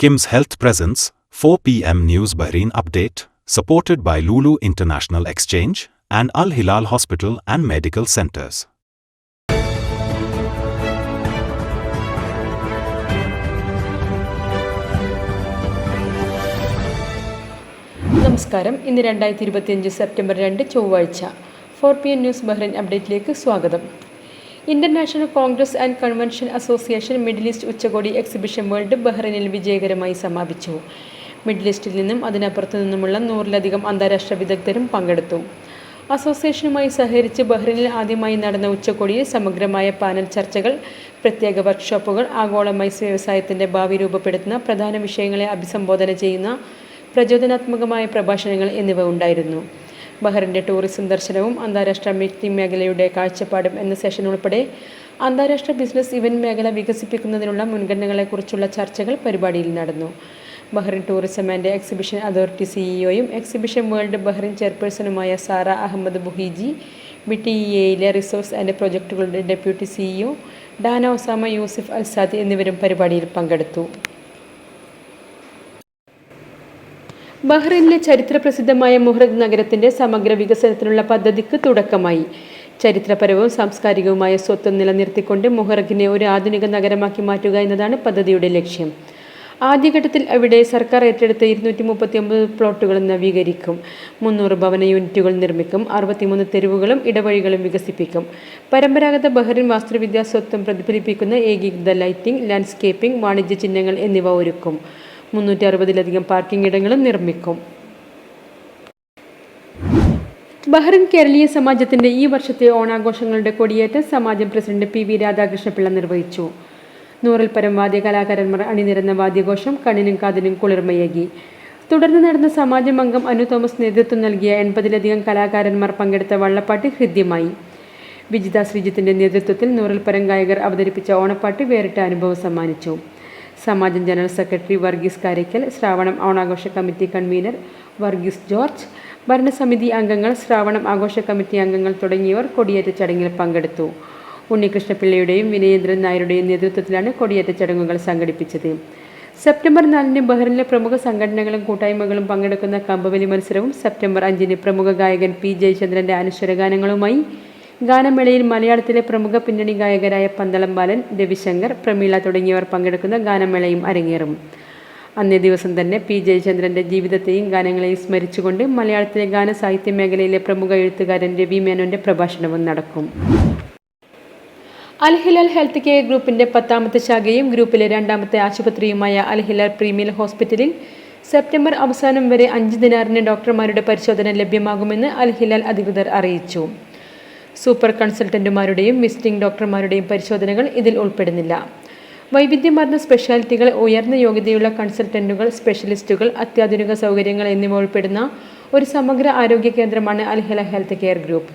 Kim's Health Presence, 4 p.m. News Bahrain Update, supported by Lulu International Exchange and Al Hilal Hospital and Medical Centers. നമസ്കാരം ഇന്ന് രണ്ടായിരത്തി ഇരുപത്തിയഞ്ച് September രണ്ട് ചൊവ്വാഴ്ച four P N news Bahrain അപ്ഡേറ്റിലേക്ക് സ്വാഗതം international congress and convention association middle east ഉച്ചകോടി exhibition world ബഹ്റൈനിൽ വിജയകരമായി സമാപിച്ചു. മിഡിൽ ഈസ്റ്റിൽ നിന്നും അതിനപ്പുറത്തു നിന്നുമുള്ള നൂറിലധികം അന്താരാഷ്ട്ര വിദഗ്ധരും പങ്കെടുത്തു. അസോസിയേഷനുമായി സഹകരിച്ച് ബഹ്റൈനിൽ ആദ്യമായി നടന്ന ഉച്ചകോടിയിൽ സമഗ്രമായ പാനൽ ചർച്ചകൾ പ്രത്യേക വർക്ക്ഷോപ്പുകൾ ആഗോള മത്സ്യ വ്യവസായത്തിന്റെ ഭാവി രൂപപ്പെടുത്തുന്ന പ്രധാന വിഷയങ്ങളെ അഭിസംബോധന ചെയ്യുന്ന പ്രചോദനാത്മകമായ പ്രഭാഷണങ്ങൾ എന്നിവ ഉണ്ടായിരുന്നു. ബഹ്റിന്റെ ടൂറിസം ദർശനവും അന്താരാഷ്ട്ര മീറ്റിംഗ് മേഖലയുടെ കാഴ്ചപ്പാടും എന്ന സെഷൻ ഉൾപ്പെടെ അന്താരാഷ്ട്ര ബിസിനസ് ഇവന്റ് മേഖല വികസിപ്പിക്കുന്നതിനുള്ള മുൻഗണനകളെക്കുറിച്ചുള്ള ചർച്ചകൾ പരിപാടിയിൽ നടന്നു. Bahrain tourism and exhibition authority സിഇഒയും exhibition world Bahrain ചെയർപേഴ്സണുമായ Sara Ahmed Buhiji B T E എയിലെ resource and പ്രൊജക്ടുകളുടെ deputy CEO Dana Osama Yousef Alsaad എന്നിവരും പരിപാടിയിൽ പങ്കെടുത്തു. ബഹ്റൈനിലെ ചരിത്രപ്രസിദ്ധമായ മുഹ്റദ് നഗരത്തിന്റെ സമഗ്ര വികസനത്തിനുള്ള പദ്ധതിക്ക് തുടക്കമായി. ചരിത്രപരവും സാംസ്കാരികവുമായ സ്വത്വം നിലനിർത്തിക്കൊണ്ട് മുഹറഖിനെ ഒരു ആധുനിക നഗരമാക്കി മാറ്റുക എന്നതാണ് പദ്ധതിയുടെ ലക്ഷ്യം. ആദ്യഘട്ടത്തിൽ അവിടെ സർക്കാർ ഏറ്റെടുത്ത ഇരുന്നൂറ്റി മുപ്പത്തി ഒമ്പത് പ്ലോട്ടുകൾ നവീകരിക്കും. മുന്നൂറ് ഭവന യൂണിറ്റുകൾ നിർമ്മിക്കും. അറുപത്തിമൂന്ന് തെരുവുകളും ഇടവഴികളും വികസിപ്പിക്കും. പരമ്പരാഗത ബഹ്റിൻ വാസ്തുവിദ്യാ സ്വത്വം പ്രതിഫലിപ്പിക്കുന്ന ഏകീകൃത ലൈറ്റിംഗ് ലാൻഡ്സ്കേപ്പിംഗ് വാണിജ്യ ചിഹ്നങ്ങൾ എന്നിവ ഒരുക്കും. മുന്നൂറ്റി അറുപതിലധികം പാർക്കിംഗ് ഇടങ്ങളും നിർമ്മിക്കും. ബഹ്റിൻ കേരളീയ സമാജത്തിന്റെ ഈ വർഷത്തെ ഓണാഘോഷങ്ങളുടെ കൊടിയേറ്റം സമാജം പ്രസിഡന്റ് പി വി രാധാകൃഷ്ണപിള്ള നിർവഹിച്ചു. നൂറിൽ പരം വാദ്യ കലാകാരന്മാർ അണിനിരന്ന വാദ്യഘോഷം കണ്ണിനും കാതിനും കുളിർമയേകി. തുടർന്ന് നടന്ന സമാജം അംഗം അനു തോമസ് നേതൃത്വം നൽകിയ എൺപതിലധികം കലാകാരന്മാർ പങ്കെടുത്ത വള്ളപ്പാട്ട് ഹൃദ്യമായി. വിജിത ശ്രീജിത്തിന്റെ നേതൃത്വത്തിൽ നൂറിൽ പരം ഗായകർ അവതരിപ്പിച്ച ഓണപ്പാട്ട് വേറിട്ട അനുഭവം സമ്മാനിച്ചു. സമാജം ജനറൽ സെക്രട്ടറി വർഗീസ് കാരയ്ക്കൽ ശ്രാവണം ഓണാഘോഷ കമ്മിറ്റി കൺവീനർ വർഗീസ് ജോർജ് ഭരണസമിതി അംഗങ്ങൾ ശ്രാവണം ആഘോഷ കമ്മിറ്റി അംഗങ്ങൾ തുടങ്ങിയവർ കൊടിയേറ്റ ചടങ്ങിൽ പങ്കെടുത്തു. ഉണ്ണികൃഷ്ണപിള്ളയുടെയും വിനയേന്ദ്രൻ നായരുടെയും നേതൃത്വത്തിലാണ് കൊടിയേറ്റ ചടങ്ങുകൾ സംഘടിപ്പിച്ചത്. സെപ്റ്റംബർ നാലിന് ബഹ്റിനിലെ പ്രമുഖ സംഘടനകളും കൂട്ടായ്മകളും പങ്കെടുക്കുന്ന കമ്പവലി മത്സരവും സെപ്റ്റംബർ അഞ്ചിന് പ്രമുഖ ഗായകൻ പി ജയചന്ദ്രന്റെ അനശ്വര ഗാനങ്ങളുമായി ഗാനമേളയിൽ മലയാളത്തിലെ പ്രമുഖ പിന്നണി ഗായകരായ പന്തളം ബാലൻ രവിശങ്കർ പ്രമീള തുടങ്ങിയവർ പങ്കെടുക്കുന്ന ഗാനമേളയും അരങ്ങേറും. അന്നേ ദിവസം തന്നെ പി ജയചന്ദ്രന്റെ ജീവിതത്തെയും ഗാനങ്ങളെയും സ്മരിച്ചുകൊണ്ട് മലയാളത്തിലെ ഗാന സാഹിത്യ മേഖലയിലെ പ്രമുഖ എഴുത്തുകാരൻ രവി മേനോന്റെ പ്രഭാഷണവും നടക്കും. അൽഹിലാൽ ഹെൽത്ത് കെയർ ഗ്രൂപ്പിന്റെ പത്താമത്തെ ശാഖയും ഗ്രൂപ്പിലെ രണ്ടാമത്തെ ആശുപത്രിയുമായ അൽഹിലാൽ പ്രീമിയർ ഹോസ്പിറ്റലിൽ സെപ്റ്റംബർ അവസാനം വരെ അഞ്ച് ദിനാറിന് ഡോക്ടർമാരുടെ പരിശോധന ലഭ്യമാകുമെന്ന് അൽഹിലാൽ അധികൃതർ അറിയിച്ചു. സൂപ്പർ കൺസൾട്ടന്റുമാരുടെയും വിസിറ്റിംഗ് ഡോക്ടർമാരുടെയും പരിശോധനകൾ ഇതിൽ ഉൾപ്പെടുന്നില്ല. വൈവിധ്യമാർന്ന സ്പെഷ്യാലിറ്റികൾ ഉയർന്ന യോഗ്യതയുള്ള കൺസൾട്ടന്റുകൾ സ്പെഷ്യലിസ്റ്റുകൾ അത്യാധുനിക സൗകര്യങ്ങൾ എന്നിവ ഉൾപ്പെടുന്ന ഒരു സമഗ്ര ആരോഗ്യ കേന്ദ്രമാണ് Alhala health care group.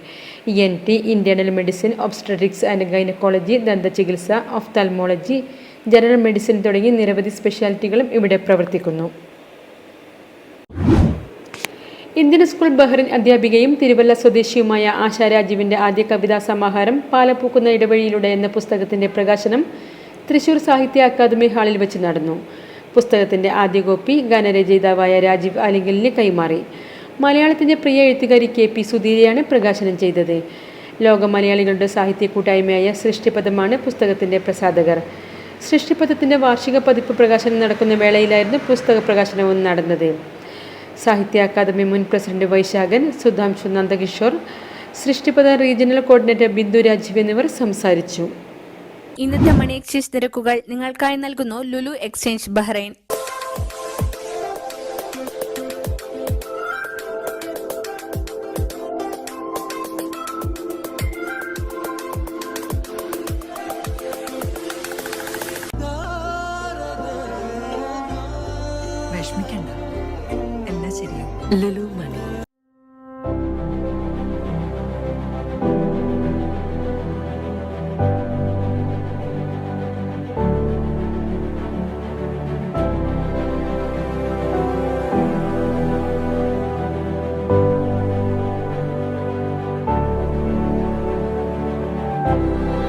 E N T internal medicine obstetrics and gynaecology ദന്തചികിത്സ ophthalmology general medicine തുടങ്ങി നിരവധി സ്പെഷ്യാലിറ്റികളും ഇവിടെ പ്രവർത്തിക്കുന്നു. ഇന്ത്യൻ സ്കൂൾ ബഹ്റിൻ അധ്യാപികയും തിരുവല്ല സ്വദേശിയുമായ ആശാ രാജീവിന്റെ ആദ്യ കവിതാ സമാഹാരം പാലപ്പൂക്കുന്ന ഇടവഴിയിലൂടെ എന്ന പുസ്തകത്തിന്റെ പ്രകാശനം തൃശൂർ സാഹിത്യ അക്കാദമി ഹാളിൽ വെച്ച് നടന്നു. പുസ്തകത്തിന്റെ ആദ്യ കോപ്പി ഗാനരചയിതാവായ രാജീവ് ആലിംഗലിന് കൈമാറി. മലയാളത്തിന്റെ പ്രിയ എഴുത്തുകാരി കെ പി സുധീരയാണ് പ്രകാശനം ചെയ്തത്. ലോക മലയാളികളുടെ സാഹിത്യ കൂട്ടായ്മയായ സൃഷ്ടിപഥമാണ് പുസ്തകത്തിന്റെ പ്രസാധകർ. സൃഷ്ടിപഥത്തിന്റെ വാർഷിക പതിപ്പ് പ്രകാശനം നടക്കുന്ന വേളയിലായിരുന്നു പുസ്തക പ്രകാശനവും നടന്നത്. സാഹിത്യ അക്കാദമി മുൻ president Vaishakhan Sudhamshu Nandakishore Srishtipada regional coordinator Bindu Rajeev എന്നിവർ സംസാരിച്ചു. ഇന്നത്തെ മണി എക്സ്ചേഞ്ച് നിരക്കുകൾ നിങ്ങൾക്കായി നൽകുന്നു Lulu exchange Bahrain. Lulu money. thank you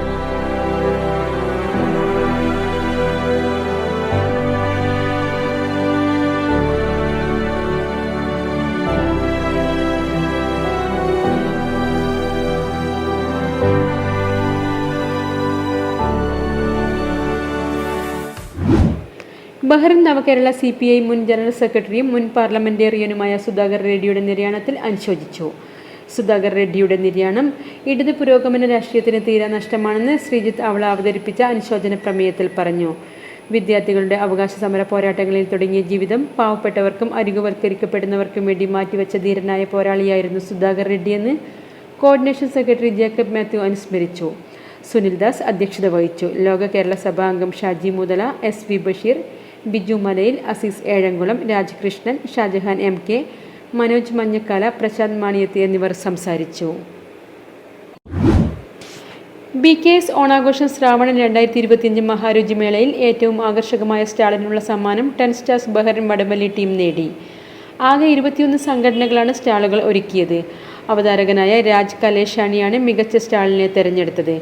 Bahrain Navakerala C P I മുൻ ജനറൽ സെക്രട്ടറിയും മുൻ പാർലമെന്റേറിയനുമായ സുധാകർ റെഡ്ഡിയുടെ നിര്യാണത്തിൽ അനുശോചിച്ചു. സുധാകർ റെഡ്ഡിയുടെ നിര്യാണം ഇടത് പുരോഗമന രാഷ്ട്രീയത്തിന് തീരാ നഷ്ടമാണെന്ന് ശ്രീജിത്ത് അവൾ അവതരിപ്പിച്ച അനുശോചന പ്രമേയത്തിൽ പറഞ്ഞു. വിദ്യാർത്ഥികളുടെ അവകാശ സമര പോരാട്ടങ്ങളിൽ തുടങ്ങിയ ജീവിതം പാവപ്പെട്ടവർക്കും അരികുവൽക്കരിക്കപ്പെടുന്നവർക്കും വേണ്ടി മാറ്റിവെച്ച ധീരനായ പോരാളിയായിരുന്നു സുധാകർ റെഡ്ഡിയെന്ന് കോർഡിനേഷൻ സെക്രട്ടറി ജേക്കബ് മാത്യു അനുസ്മരിച്ചു. സുനിൽദാസ് അധ്യക്ഷത വഹിച്ചു. ലോക കേരള സഭാംഗം ഷാജി മുതല S V Basheer Biju Malayil Azeez Ezhamkulam Rajakrishnan Shajahan M K Manoj Manjakkala Prashanth Maniyathi എന്നിവർ സംസാരിച്ചു. ബി കെ എസ് ഓണാഘോഷം ശ്രാവണൻ രണ്ടായിരത്തി ഇരുപത്തിയഞ്ച് മഹാരുചി മേളയിൽ ഏറ്റവും ആകർഷകമായ സ്റ്റാളിനുള്ള സമ്മാനം ടെൻ സ്റ്റാർസ് ബഹറിൻ വടംവലി ടീം നേടി. ആകെ ഇരുപത്തിയൊന്ന് സംഘടനകളാണ് സ്റ്റാളുകൾ ഒരുക്കിയത്. അവതാരകനായ രാജ് കലേഷാണിയാണ് മികച്ച സ്റ്റാളിനെ തെരഞ്ഞെടുത്തത്.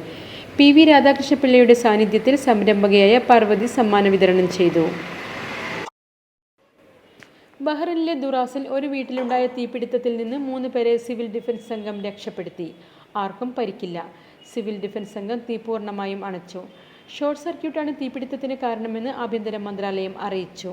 പി വി രാധാകൃഷ്ണപിള്ളയുടെ സാന്നിധ്യത്തിൽ സംരംഭകയായ പാർവതി സമ്മാന വിതരണം ചെയ്തു. ബഹ്റിനിലെ ദുറാസിൽ ഒരു വീട്ടിലുണ്ടായ തീപിടുത്തത്തിൽ നിന്ന് മൂന്ന് പേരെ സിവിൽ ഡിഫൻസ് സംഘം രക്ഷപ്പെടുത്തി. ആർക്കും പരിക്കില്ല. സിവിൽ ഡിഫൻസ് സംഘം തീ പൂർണമായും അണച്ചു. ഷോർട്ട് സർക്യൂട്ടാണ് തീപിടുത്തത്തിന് കാരണമെന്ന് ആഭ്യന്തര മന്ത്രാലയം അറിയിച്ചു.